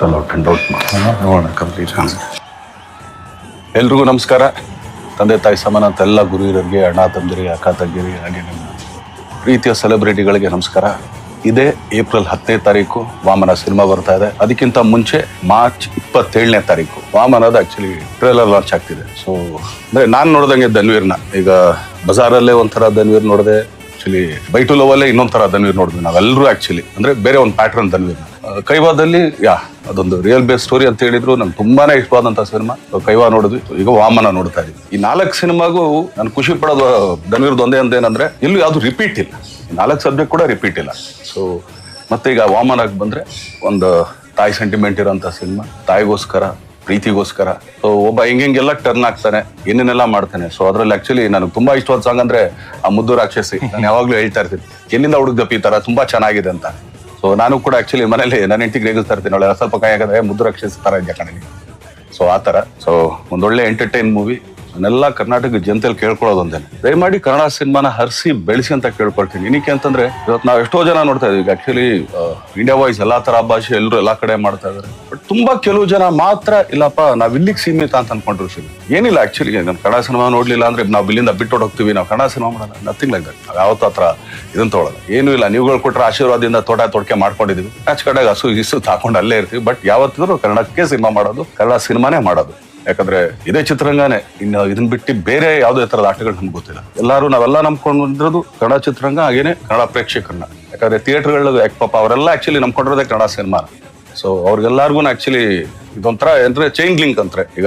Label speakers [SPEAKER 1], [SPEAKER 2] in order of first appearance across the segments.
[SPEAKER 1] Total out out ನೋಡೋಣ complete ಎಲ್ರಿಗೂ ನಮಸ್ಕಾರ. ತಂದೆ ತಾಯಿ ಸಮಾನ ಅಂತ ಎಲ್ಲ ಗುರು ಹಿರಿಯರಿಗೆ ಅಣ್ಣ ತಂದಿರಿಗೆ ಅಕ್ಕ ತಂಗಿರಿ ಹಾಗೆ ನಮ್ಮ ಪ್ರೀತಿಯ ಸೆಲೆಬ್ರಿಟಿಗಳಿಗೆ ನಮಸ್ಕಾರ. ಇದೇ ಏಪ್ರಿಲ್ ಹತ್ತನೇ ತಾರೀಕು ವಾಮನ ಸಿನಿಮಾ ಬರ್ತಾ ಇದೆ. ಅದಕ್ಕಿಂತ ಮುಂಚೆ ಮಾರ್ಚ್ ಇಪ್ಪತ್ತೇಳನೇ ತಾರೀಕು. ವಾಮನದ ಆಕ್ಚುಲಿ ಟ್ರೇಲರ್ ಲಾಂಚ್ ಆಗ್ತಿದೆ. ಸೊ ಅಂದರೆ ನಾನು ನೋಡ್ದಂಗೆ ಧನ್ವೀರ್ನ. ಈಗ ಬಜಾರಲ್ಲೇ ಒಂಥರ ಧನ್ವೀರ್ ನೋಡಿದೆ ಆಕ್ಚುಲಿ ಬೈಟು ಲೋವಲ್ಲೇ ಇನ್ನೊಂದು ತರ ಧನ್ವೀರ್ ನೋಡಿದ್ವಿ ನಾವೆಲ್ಲರೂ ಆಕ್ಚುಲಿ ಅಂದ್ರೆ ಬೇರೆ ಒಂದು ಪ್ಯಾಟ್ರನ್ ಧನ್ವೀರ್ ಕೈವಾದಲ್ಲಿ, ಯಾ, ಅದೊಂದು ರಿಯಲ್ ಬೇಸ್ ಸ್ಟೋರಿ ಅಂತ ಹೇಳಿದ್ರು. ನಂಗೆ ತುಂಬಾನೇ ಇಷ್ಟವಾದಂತ ಸಿನಿಮಾ ಕೈವಾ ನೋಡಿದ್ವಿ. ಈಗ ವಾಮನ ನೋಡ್ತಾ ಇದ್ವಿ ಈ ನಾಲ್ಕು ಸಿನಿಮಾಗೂ ನಾನು ಖುಷಿ ಪಡೋದು ಧನ್ವೀರ್ದು ಒಂದೇ ಒಂದೇನಂದ್ರೆ ಎಲ್ಲೂ ಯಾವ್ದು ರಿಪೀಟ್ ಇಲ್ಲ. ನಾಲ್ಕು ಸಬ್ಜೆಕ್ಟ್ ಕೂಡ ರಿಪೀಟ್ ಇಲ್ಲ. ಸೊ ಮತ್ತೆ ಈಗ ವಾಮನಕ್ಕೆ ಬಂದ್ರೆ ಒಂದು ತಾಯಿ ಸೆಂಟಿಮೆಂಟ್ ಇರೋಂಥ ಸಿನಿಮಾ ತಾಯಿಗೋಸ್ಕರ ಪ್ರೀತಿಗೋಸ್ಕರ. ಸೊ ಒಬ್ಬ ಹೆಂಗೆಲ್ಲ ಟರ್ನ್ ಆಗ್ತಾನೆ, ಏನೇನೆಲ್ಲ ಮಾಡ್ತಾನೆ. ಸೊ ಅದ್ರಲ್ಲಿ ಆಕ್ಚುಲಿ ನನಗೆ ತುಂಬಾ ಇಷ್ಟವಾದ ಸಾಂಗ್ ಅಂದ್ರೆ, ಆ ಮುದ್ದು ರಾಕ್ಷಸಿ. ನಾನು ಯಾವಾಗ್ಲೂ ಹೇಳ್ತಾ ಇರ್ತೀನಿ. ಎಲ್ಲಿಂದ ಹುಡುಗಪ್ಪ ಈ ತರ? ತುಂಬಾ ಚೆನ್ನಾಗಿದೆ ಅಂತ. ಸೊ ನಾನು ಕೂಡ ಆಕ್ಚುಲಿ ಮನೇಲಿ ನನ್ನ ಹೆಂಡತಿ ರೇಗಿಸ್ತಾ ಇರ್ತೀನಿ ಅವಳೆ ಸ್ವಲ್ಪ ಕೈ ಆಗದೆ ಮುದ್ದು ರಾಕ್ಷಸಿ ತರ ಇದೆ ಕಣಿ ಸೊ ಆ ತರ. ಸೊ ಒಂದೊಳ್ಳೆ ಎಂಟರ್ಟೈನ್ ಮೂವಿ ನಾನೆಲ್ಲ ಕರ್ನಾಟಕ ಜನತೆಯಲ್ಲಿ ಕೇಳ್ಕೊಳ್ಳೋದು ಒಂದೇನೆ ದಯಮಾಡಿ ಕನ್ನಡ ಸಿನಿಮಾನ ಹರಿಸಿ, ಬೆಳೆಸಿ ಅಂತ ಕೇಳ್ಕೊಳ್ತೀನಿ. ಏನಕ್ಕೆ ಅಂತಂದ್ರೆ, ಇವತ್ತು ನಾವು ಎಷ್ಟೋ ಜನ ನೋಡ್ತಾ ಇದೀವಿ ಆಕ್ಚುಲಿ ಇಂಡಿಯಾ ವಾಯ್ಸ್ ಎಲ್ಲಾ ತರ ಭಾಷೆ ಎಲ್ಲರೂ ಎಲ್ಲಾ ಕಡೆ ಮಾಡ್ತಾ ಇದಾರೆ ಬಟ್ ತುಂಬಾ ಕೆಲವು ಜನ ಮಾತ್ರ, ಇಲ್ಲಪ್ಪ, ನಾವ್ ಇಲ್ಲಿಗೆ ಸೀಮಿತ ಅಂತ ಅನ್ಕೊಂಡ್ರು ಏನಿಲ್ಲ ಆಕ್ಚುಲಿ ನಾನು ಕನ್ನಡ ಸಿನಿಮಾ ನೋಡ್ಲಿಲ್ಲ ಅಂದ್ರೆ ನಾವು ಇಲ್ಲಿಂದ ಬಿಟ್ಟು ಹೋಗ್ತೀವಿ. ನಾವು ಕನ್ನಡ ಸಿನಿಮಾ ಮಾಡಲ್ಲ. ನಥಿಂಗ್ ಲೈಕ್ ದಟ್ ನಾವು ಯಾವತ್ತೂ ಹತ್ರ ಇದನ್ನ ತೊಗೊಳಲ್ಲ. ಏನೂ ಇಲ್ಲ. ನೀವುಗಳು ಕೊಟ್ಟರೆ ಆಶೀರ್ವಾದದಿಂದ ತೋಟ ತೊಡಕೆ ಮಾಡ್ಕೊಂಡಿದೀವಿ. ಕಡೆಗೆ ಹಸು ಇಸು ಹಾಕೊಂಡು ಅಲ್ಲೇ ಇರ್ತೀವಿ. ಬಟ್ ಯಾವತ್ತಿದ್ರು ಕನ್ನಡಕ್ಕೆ ಸಿನಿಮಾ ಮಾಡೋದು, ಕನ್ನಡ ಸಿನಿಮಾನೇ ಮಾಡೋದು. ಯಾಕಂದ್ರೆ ಇದೇ ಚಿತ್ರರಂಗನೇ. ಇನ್ನು ಇದನ್ನ ಬಿಟ್ಟು ಬೇರೆ ಯಾವುದೇ ತರದ ಆಟಗಳು ನಮ್ಗೆ ಗೊತ್ತಿಲ್ಲ. ಎಲ್ಲರೂ ನಾವೆಲ್ಲ ನಂಬ್ಕೊಂಡಿರೋದು ಕನ್ನಡ ಚಿತ್ರರಂಗ ಹಾಗೇನೆ ಕನ್ನಡ ಪ್ರೇಕ್ಷಕರನ್ನ. ಯಾಕಂದ್ರೆ ಥಿಯೇಟರ್ಗಳು ಪಾಪ ಅವರೆಲ್ಲ ಆಕ್ಚುಲಿ ನಂಬ್ಕೊಂಡಿರೋದೇ ಕನ್ನಡ ಸಿನಿಮಾ. ಸೊ ಅವ್ರಿಗೆಲ್ಲರಿಗೂ ಆಕ್ಚುಲಿ ಇದೊಂಥರ ಅಂದ್ರೆ ಚೈನ್ ಲಿಂಕ್ ಅಂತಾರೆ. ಈಗ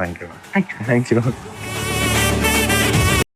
[SPEAKER 2] thank you thank you